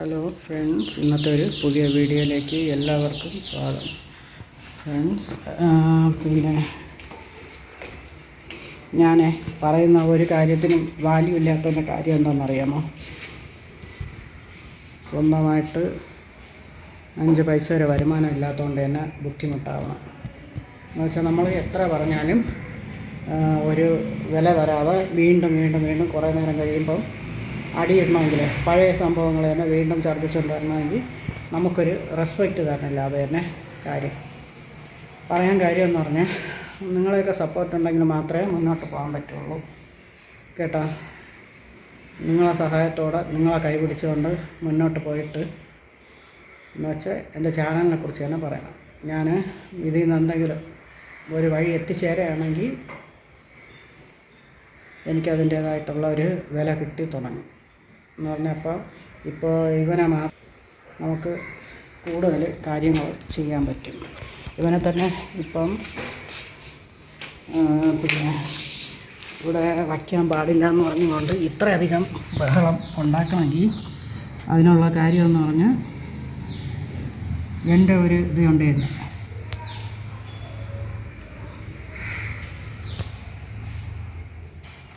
Hello friends ഇന്നത്തെ ഒരു പുതിയ വീഡിയോയിലേക്ക് എല്ലാവർക്കും സ്വാഗതം. ഫ്രണ്ട്സ് പിന്നെ ഞാൻ പറയുന്ന ഒരു കാര്യത്തിനും വാല്യൂ ഇല്ലാത്തതിന്റെ കാര്യം എന്താണെന്നറിയാമോ സ്വന്തമായിട്ട് അഞ്ച് പൈസ വരെ വരുമാനം ഇല്ലാത്തതുകൊണ്ട് തന്നെ ബുദ്ധിമുട്ടാവണം. എന്ന് വെച്ചാൽ നമ്മൾ എത്ര പറഞ്ഞാലും ഒരു വില വരാതെ വീണ്ടും വീണ്ടും വീണ്ടും കുറേ നേരം കഴിയുമ്പം അടിയിടണമെങ്കിൽ പഴയ സംഭവങ്ങൾ തന്നെ വീണ്ടും ഛർദ്ദിച്ചുകൊണ്ട് വരണമെങ്കിൽ നമുക്കൊരു റെസ്പെക്റ്റ് തരണില്ല അത് തന്നെ കാര്യം. പറയാൻ കാര്യം എന്ന് പറഞ്ഞാൽ നിങ്ങളെയൊക്കെ സപ്പോർട്ട് ഉണ്ടെങ്കിൽ മാത്രമേ മുന്നോട്ട് പോകാൻ പറ്റുള്ളൂ. കേട്ടോ? നിങ്ങളെ സഹായത്തോടെ നിങ്ങളെ കൈപിടിച്ചുകൊണ്ട് മുന്നോട്ട് പോയിട്ട് എന്ന് വെച്ചാൽ എന്റെ ചാനലിനെ കുറിച്ച് തന്നെ പറയണം. ഞാൻ ഇതിൽ നിന്ന് എന്തെങ്കിലും ഒരു വഴി എത്തിച്ചേരുകയാണെങ്കിൽ എനിക്കതിന്റേതായിട്ടുള്ള ഒരു വില കിട്ടി തുടങ്ങും. എന്ന് പറഞ്ഞാൽ അപ്പോൾ ഇപ്പോൾ ഇവനെ മാ നമുക്ക് കൂടുതൽ കാര്യങ്ങൾ ചെയ്യാൻ പറ്റും. ഇവനെ തന്നെ ഇപ്പം പിന്നെ ഇവിടെ വയ്ക്കാൻ പാടില്ല എന്ന് പറഞ്ഞുകൊണ്ട് ഇത്രയധികം ബഹളം ഉണ്ടാക്കണമെങ്കിൽ അതിനുള്ള കാര്യമെന്ന് പറഞ്ഞാൽ എന്റെ ഒരു ഇത് കൊണ്ട് തന്നെ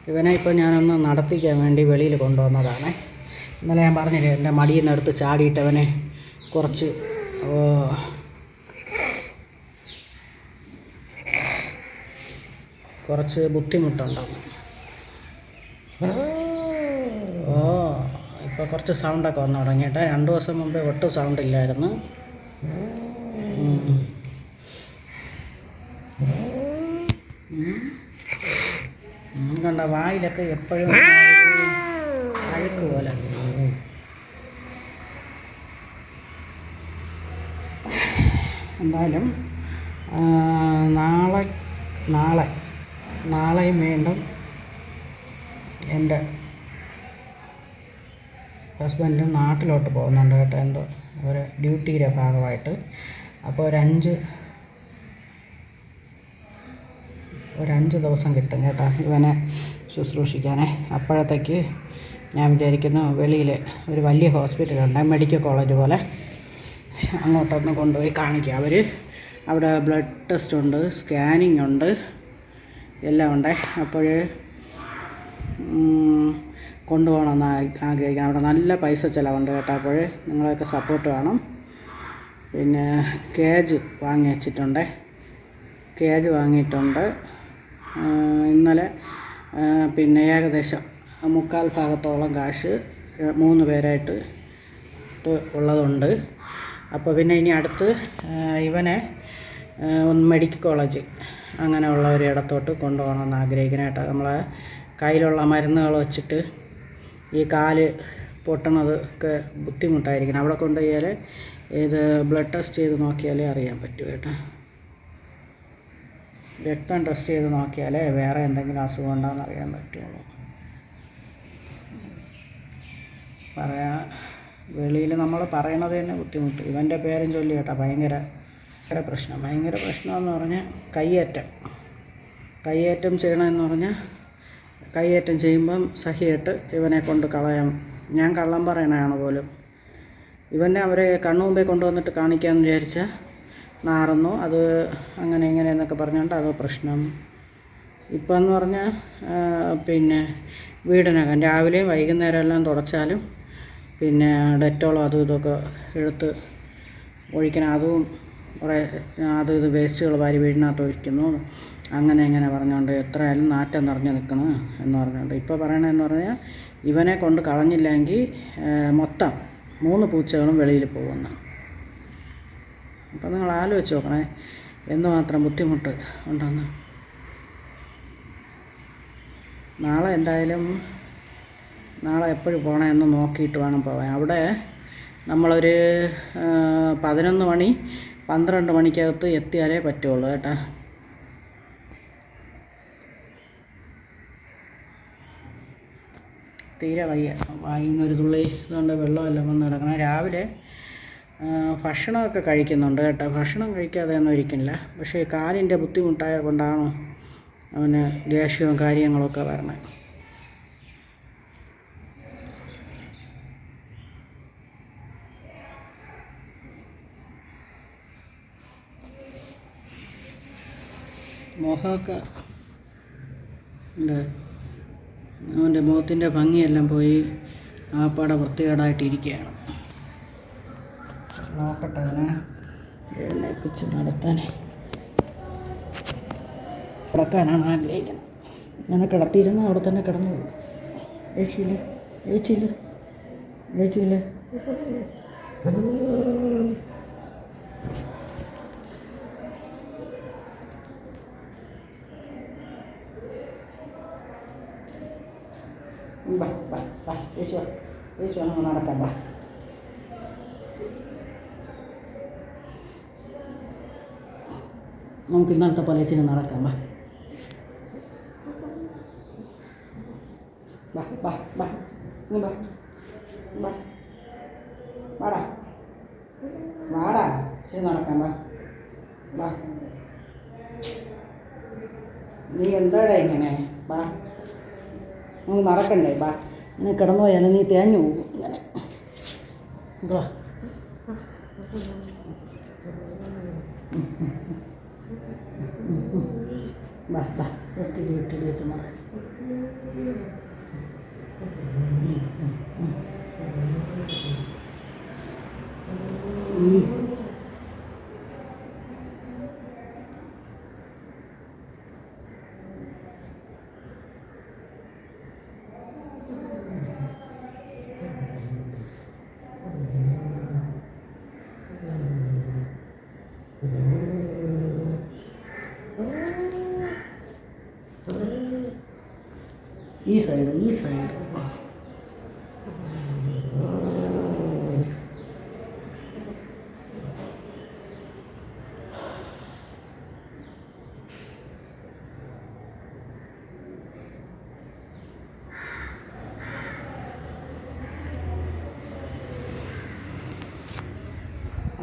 ഇവനെ ഇപ്പോൾ ഞാനൊന്ന് നടത്തിക്കാൻ വേണ്ടി വെളിയിൽ കൊണ്ടുവന്നതാണ്. ഇന്നലെ ഞാൻ പറഞ്ഞില്ലേ എന്റെ മടിയിൽ നിന്ന് എടുത്ത് ചാടിയിട്ടവനെ കുറച്ച് കുറച്ച് ബുദ്ധിമുട്ടുണ്ടാവും ഓ ഇപ്പോൾ കുറച്ച് സൗണ്ടൊക്കെ വന്നു തുടങ്ങിയിട്ട് രണ്ട് ദിവസം മുമ്പേ ഒട്ടും സൗണ്ട് ഇല്ലായിരുന്നു കണ്ട വായിലൊക്കെ എപ്പോഴും അഴുക്ക് പോലെ എന്തായാലും നാളെ നാളെ നാളെയും വീണ്ടും എന്റെ ഹസ്ബൻഡ് നാട്ടിലോട്ട് പോകുന്നുണ്ട് കേട്ടോ. എന്തോ ഒരു ഡ്യൂട്ടിയുടെ ഭാഗമായിട്ട്. അപ്പോൾ ഒരഞ്ച് ഒരഞ്ച് ദിവസം കിട്ടും കേട്ടോ ഇവനെ ശുശ്രൂഷിക്കാനേ. അപ്പോഴത്തേക്ക് ഞാൻ വിചാരിക്കുന്നു വെളിയിൽ ഒരു വലിയ ഹോസ്പിറ്റലുണ്ട് മെഡിക്കൽ കോളേജ് പോലെ. അങ്ങോട്ടൊന്ന് കൊണ്ടുപോയി കാണിക്കുക അവർ അവിടെ ബ്ലഡ് ടെസ്റ്റ് ഉണ്ട് സ്കാനിങ് ഉണ്ട് എല്ലാം ഉണ്ട്. അപ്പോൾ കൊണ്ടുപോകണമെന്ന് ആഗ്രഹിക്കണം. അവിടെ നല്ല പൈസ ചിലവുണ്ട് കേട്ടോ. അപ്പോൾ നിങ്ങളെയൊക്കെ സപ്പോർട്ട് വേണം. പിന്നെ കേജ് വാങ്ങി വെച്ചിട്ടുണ്ട്. കേജ് വാങ്ങിയിട്ടുണ്ട്. ഇന്നലെ പിന്നെ ഏകദേശം മുക്കാൽ ഭാഗത്തോളം കാശ് മൂന്ന് പേരായിട്ട് ഉള്ളതുണ്ട്. അപ്പോൾ പിന്നെ ഇനി അടുത്ത് ഇവനെ മെഡിക്കൽ കോളേജ് അങ്ങനെയുള്ള ഒരു ഇടത്തോട്ട് കൊണ്ടുപോകണമെന്ന് ആഗ്രഹിക്കണം കേട്ടോ നമ്മളെ കയ്യിലുള്ള മരുന്നുകൾ വെച്ചിട്ട് ഈ കാൽ പൊട്ടണത് ഒക്കെ ബുദ്ധിമുട്ടായിരിക്കണം. അവിടെ കൊണ്ടുപോയാൽ ഇത് ബ്ലഡ് ടെസ്റ്റ് ചെയ്ത് നോക്കിയാലേ അറിയാൻ പറ്റൂ കേട്ടോ. രക്തം ടെസ്റ്റ് ചെയ്ത് നോക്കിയാലേ വേറെ എന്തെങ്കിലും അസുഖം ഉണ്ടോയെന്ന് അറിയാൻ പറ്റുള്ളൂ. പറയാ വെളിയിൽ നമ്മൾ പറയണത് തന്നെ ബുദ്ധിമുട്ട്. ഇവന്റെ പേരും ചൊല്ലി കേട്ടോ ഭയങ്കര ഭയങ്കര പ്രശ്നം. ഭയങ്കര പ്രശ്നമെന്ന് പറഞ്ഞാൽ കയ്യേറ്റം. കയ്യേറ്റം ചെയ്യണമെന്ന് പറഞ്ഞാൽ കയ്യേറ്റം ചെയ്യുമ്പം സഹിയായിട്ട് ഇവനെ കൊണ്ട് കളയാം. ഞാൻ കള്ളം പറയണതാണ് പോലും. ഇവനെ അവരെ കണ്ണുമുമ്പേ കൊണ്ടുവന്നിട്ട് കാണിക്കാമെന്ന് വിചാരിച്ചാൽ നാറുന്നു. അത് അങ്ങനെ ഇങ്ങനെ എന്നൊക്കെ പറഞ്ഞുകൊണ്ട് അത് പ്രശ്നം. ഇപ്പം എന്ന് പറഞ്ഞാൽ പിന്നെ വീടിനകം. രാവിലെയും വൈകുന്നേരം എല്ലാം തുടച്ചാലും പിന്നെ ഡെറ്റോളോ അതും ഇതൊക്കെ എടുത്ത് ഒഴിക്കണം. അതും കുറേ അത് ഇത് വേസ്റ്റുകൾ വാരി വീടിനകത്ത് ഒഴിക്കുന്നു. അങ്ങനെ ഇങ്ങനെ പറഞ്ഞുകൊണ്ട് എത്രയായാലും നാറ്റം നിറഞ്ഞു നിൽക്കണം എന്ന് പറഞ്ഞുകൊണ്ട്. ഇപ്പോൾ പറയണതെന്ന് പറഞ്ഞാൽ ഇവനെ കൊണ്ട് കളഞ്ഞില്ലെങ്കിൽ മൊത്തം മൂന്ന് പൂച്ചകളും വെളിയിൽ പോകുന്നു. അപ്പം നിങ്ങൾ ആലോചിച്ച് നോക്കണേ എന്തുമാത്രം ബുദ്ധിമുട്ട് ഉണ്ടെന്ന്. നാളെ എന്തായാലും നാളെ എപ്പോഴും പോകണം എന്ന് നോക്കിയിട്ട് വേണം പോകാൻ അവിടെ നമ്മളൊരു പതിനൊന്ന് മണി പന്ത്രണ്ട് മണിക്കകത്ത് എത്തിയാലേ പറ്റുള്ളൂ കേട്ടോ. തീരെ വയ്യ വായിന്നൊരു തുള്ളി ഇതുകൊണ്ട് വെള്ളമെല്ലാം വന്ന് കിടക്കണം. രാവിലെ ഭക്ഷണമൊക്കെ കഴിക്കുന്നുണ്ട് കേട്ടോ. ഭക്ഷണം കഴിക്കാതെ ഒന്നും ഇരിക്കില്ല പക്ഷേ കാലിന്റെ ബുദ്ധിമുട്ടായ കൊണ്ടാണോ അവന് ദേഷ്യവും കാര്യങ്ങളൊക്കെ വരണത് മുഖമൊക്കെ ഉണ്ട്. അവന്റെ മുഖത്തിന്റെ ഭംഗിയെല്ലാം പോയി ആപ്പാടെ വൃത്തികേടായിട്ടിരിക്കുകയാണ് നോക്കട്ടെ എഴുന്നേപ്പിച്ച് നടത്താനേ. കിടക്കാനാണ് ആഗ്രഹിക്കുന്നത്. ഞാൻ കിടത്തിയിരുന്ന അവിടെ തന്നെ കിടന്നു. പോകും ഏച്ചിയില്ലേ? ഏച്ചിയില്ലേ? ഏച്ചിയില്ല ബാ ബാ ബാ ഏച്ചി വാ വാ നമുക്ക് നടക്കാം ബാ നമുക്ക് ഇന്നലത്തെ പോലെ ഇച്ചിരി നടക്കാം വാ. ബാ ഇങ്ങ് ബാ ബാ വാടാ. വാടാ. ശരി നടക്കാം വാ. വാ. നീ എന്താടാ ഇങ്ങനെ? ബാ നമുക്ക് നടക്കണ്ടേ ബാ ഇങ്ങനെ കിടന്നു പോയാൽ നീ തേഞ്ഞു പോകും ഇങ്ങനെ. ഇങ്ങ് വാ. വാ സൈഡ് ഈ സൈഡ്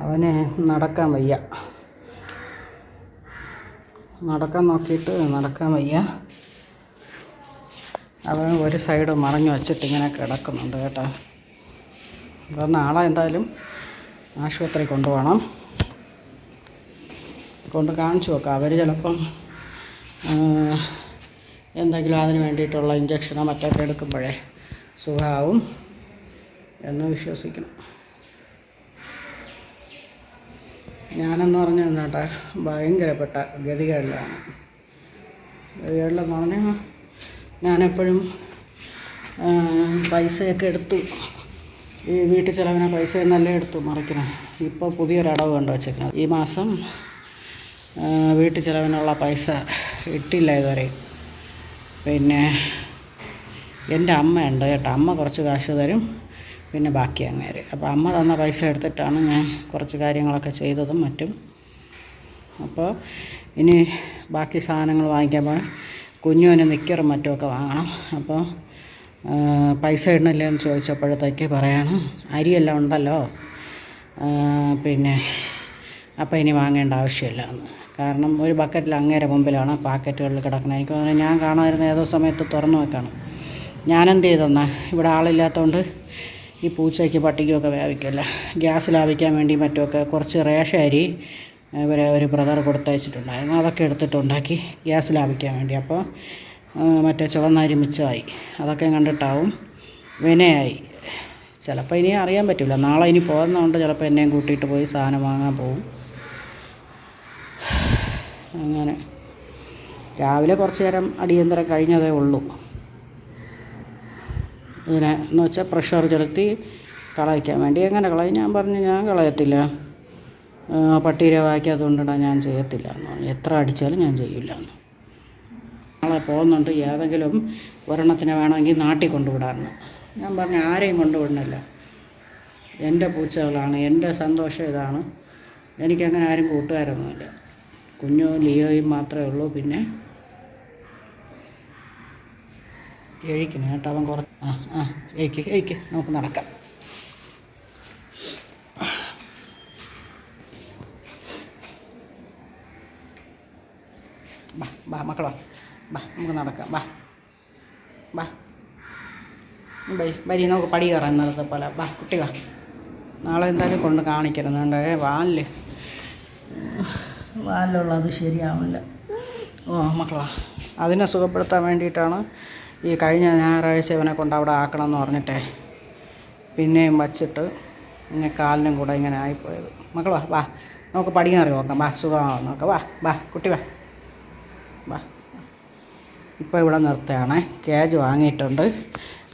അവന് നടക്കാൻ വയ്യ. നടക്കാൻ നോക്കിയിട്ട് നടക്കാൻ വയ്യ. അവൻ ഒരു സൈഡ് മറഞ്ഞു വച്ചിട്ട് ഇങ്ങനെ കിടക്കുന്നുണ്ട് കേട്ടോ. അപ്പോൾ നാളെ എന്തായാലും ആശുപത്രി കൊണ്ടുപോകണം. കൊണ്ട് കാണിച്ചു നോക്കാം. അവർ ചിലപ്പം എന്തെങ്കിലും അതിന് വേണ്ടിയിട്ടുള്ള ഇഞ്ചക്ഷനോ മറ്റൊക്കെ എടുക്കുമ്പോഴേ സുഖമാവും എന്ന് വിശ്വസിക്കണം ഞാനെന്ന് പറഞ്ഞാൽ തന്നെ ഭയങ്കരപ്പെട്ട ഗതികേടിലാണ്. ഗതികേടിലെന്ന് പറഞ്ഞാൽ ഞാനെപ്പോഴും പൈസയൊക്കെ എടുത്തു. ഈ വീട്ടിൽ ചിലവിനെ പൈസ നല്ല എടുത്തു മറിക്കണം. ഇപ്പോൾ പുതിയൊരടവ് കണ്ടു വച്ചേക്കുന്നത് ഈ മാസം വീട്ടിൽ ചിലവിനുള്ള പൈസ ഇട്ടില്ല ഇതുവരെ. പിന്നെ എന്റെ അമ്മയുണ്ട് കേട്ടോ. അമ്മ കുറച്ച് കാശ് തരും പിന്നെ ബാക്കി അങ്ങേര്. അപ്പോൾ അമ്മ തന്ന പൈസ എടുത്തിട്ടാണ് ഞാൻ കുറച്ച് കാര്യങ്ങളൊക്കെ ചെയ്തതും മറ്റും. അപ്പോൾ ഇനി ബാക്കി സാധനങ്ങൾ വാങ്ങിക്കുമ്പോൾ കുഞ്ഞുവിന് നിക്കറും മറ്റുമൊക്കെ വാങ്ങണം. അപ്പോൾ പൈസ ഇടണില്ലേ എന്ന് ചോദിച്ചപ്പോഴത്തേക്ക് പറയാണ് അരിയെല്ലാം ഉണ്ടല്ലോ. പിന്നെ അപ്പോൾ ഇനി വാങ്ങേണ്ട ആവശ്യമില്ല എന്ന് കാരണം ഒരു ബക്കറ്റിൽ അങ്ങേരെ മുമ്പിലാണ് പാക്കറ്റുകളിൽ കിടക്കുന്നത് എനിക്ക് തോന്നുന്നു ഞാൻ കാണാതിരുന്ന ഏതോ സമയത്ത് തുറന്നു വെക്കണം. ഞാനെന്ത് ചെയ്തെന്നാ? ഇവിടെ ആളില്ലാത്തതുകൊണ്ട് ഈ പൂച്ചയ്ക്ക് പട്ടിക്കുമൊക്കെ വ്യാപിക്കില്ല. ഗ്യാസ് ലാഭിക്കാൻ വേണ്ടി മറ്റുമൊക്കെ കുറച്ച് റേഷ അരി ഇവരെ ഒരു ബ്രദർ കൊടുത്തയച്ചിട്ടുണ്ടായിരുന്നു. അതൊക്കെ എടുത്തിട്ടുണ്ടാക്കി ഗ്യാസ് ലാഭിക്കാൻ വേണ്ടി. അപ്പോൾ മറ്റേ ചുവന്നരി മിച്ചമായി. അതൊക്കെ കണ്ടിട്ടാവും വിനയായി. ചിലപ്പോൾ ഇനി അറിയാൻ പറ്റില്ല നാളെ ഇനി പോകുന്നതുകൊണ്ട് ചിലപ്പോൾ എന്നെയും കൂട്ടിയിട്ട് പോയി സാധനം വാങ്ങാൻ പോകും അങ്ങനെ. രാവിലെ കുറച്ച് നേരം അടിയന്തരം കഴിഞ്ഞതേ ഉള്ളൂ. ഇതിനെ എന്ന് വെച്ചാൽ പ്രഷർ ചെലുത്തി കളയിക്കാൻ വേണ്ടി. എങ്ങനെ കളയും? ഞാൻ പറഞ്ഞു ഞാൻ കളയത്തില്ല. പട്ടീരെ വായിക്കാത്തതുകൊണ്ടാണ് ഞാൻ ചെയ്യത്തില്ല എന്ന് പറഞ്ഞു. എത്ര അടിച്ചാലും ഞാൻ ചെയ്യില്ല എന്ന്. നാളെ പോകുന്നുണ്ട്. ഏതെങ്കിലും ഒരെണ്ണത്തിനെ വേണമെങ്കിൽ നാട്ടിൽ കൊണ്ടുവിടാറുണ്ട് ഞാൻ പറഞ്ഞു ആരെയും കൊണ്ടുവിടണില്ല എന്റെ പൂച്ചകളാണ്. എന്റെ സന്തോഷം ഇതാണ്. എനിക്കങ്ങനെ ആരും കൂട്ടുകാരൊന്നുമില്ല. കുഞ്ഞോ ലിയോയും മാത്രമേ ഉള്ളൂ. പിന്നെ എഴിക്കണം കേട്ടോ. അവൻ കുറച്ച് ആ ആ എഴിക്ക് എഴിക്ക്. നമുക്ക് നടക്കാം. ബാ മക്കളോ വാ. നമുക്ക് നടക്കാം. വാ. ബാ ബൈ വരി നമുക്ക് പടി കയറാൻ നേരത്തെ പോലെ. വാ കുട്ടി വാ. നാളെ എന്തായാലും കൊണ്ട് കാണിക്കരുന്നുണ്ട് വാലിൽ. വാലിലുള്ളത് ശരിയാവില്ല. ഓ മക്കളാ അതിനെ സുഖപ്പെടുത്താൻ വേണ്ടിയിട്ടാണ് ഈ കഴിഞ്ഞ ഞായറാഴ്ച ഇവനെ കൊണ്ട് അവിടെ ആക്കണമെന്ന് പറഞ്ഞിട്ടേ പിന്നെയും വച്ചിട്ട് ഇങ്ങനെ കാലിനും കൂടെ ഇങ്ങനെ ആയിപ്പോയത്. മക്കളാ വാ നമുക്ക് പടിഞ്ഞാറി നോക്കാം. വാ സുഖമാണോ നോക്കാം വാ വാ കുട്ടി വാ. വാ. ഇപ്പോൾ ഇവിടെ നിർത്തുകയാണ്. കേജ് വാങ്ങിയിട്ടുണ്ട്.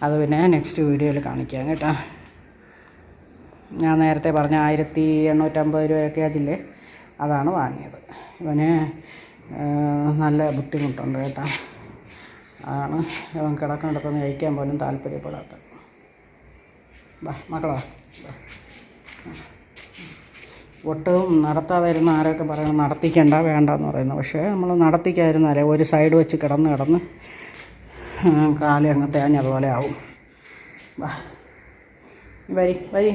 അത് പിന്നെ നെക്സ്റ്റ് വീഡിയോയിൽ കാണിക്കാം കേട്ടോ. ഞാൻ നേരത്തെ പറഞ്ഞ ആയിരത്തി എണ്ണൂറ്റമ്പത് രൂപ കേജില്ലേ അതാണ് വാങ്ങിയത്. ഇവന് നല്ല ബുദ്ധിമുട്ടുണ്ട് കേട്ടോ. അതാണ് ഇവൻ കിടക്കുന്നിടത്തൊന്നും കഴിക്കാൻ പോലും താല്പര്യപ്പെടാത്ത വാ മക്കളാ. ഒട്ടും നടത്താതിരുന്ന ആരൊക്കെ ആരൊക്കെ പറയണം വേണ്ട എന്ന് പറയുന്നു. പക്ഷേ നമ്മൾ നടത്തിക്കായിരുന്നാലേ ഒരു സൈഡ് വെച്ച് കിടന്ന് കിടന്ന് കാലം അങ്ങ് തേഞ്ഞതുപോലെ ആവും. വരി വരി.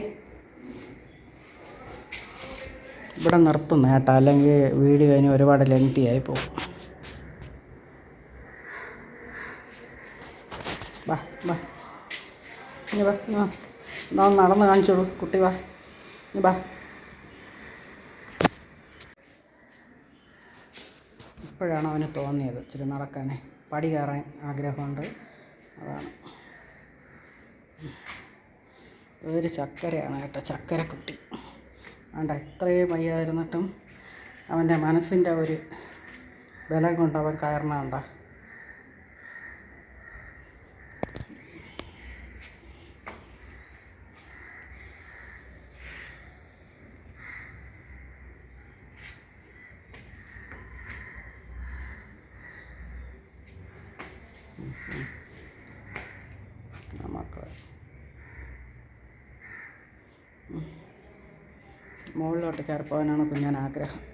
ഇവിടെ നിർത്തുന്നു കേട്ടോ. അല്ലെങ്കിൽ വീഡിയോ ഇനി ഒരുപാട് ലെങ്തി ആയി പോകും. വാ വാ. ഇനി വാ നടന്ന് കാണിച്ചോളൂ. കുട്ടി വാ. ഇനി വാ. ഇപ്പോഴാണ് അവന് തോന്നിയത്. ഇച്ചിരി നടക്കാനേ പടി കയറാൻ ആഗ്രഹമുണ്ട്. അതാണ്. ഇതൊരു ചക്കരയാണ് കേട്ടോ ചക്കരക്കുട്ടി. വേണ്ട ഇത്രയും വയ്യായിരുന്നിട്ടും അവന്റെ മനസ്സിന്റെ ഒരു ബലം കൊണ്ട് അവൻ കയറണണ്ട നമുക്ക് മുകളിലോട്ട് കയറിപ്പോകാനാണ് ഞാൻ ആഗ്രഹം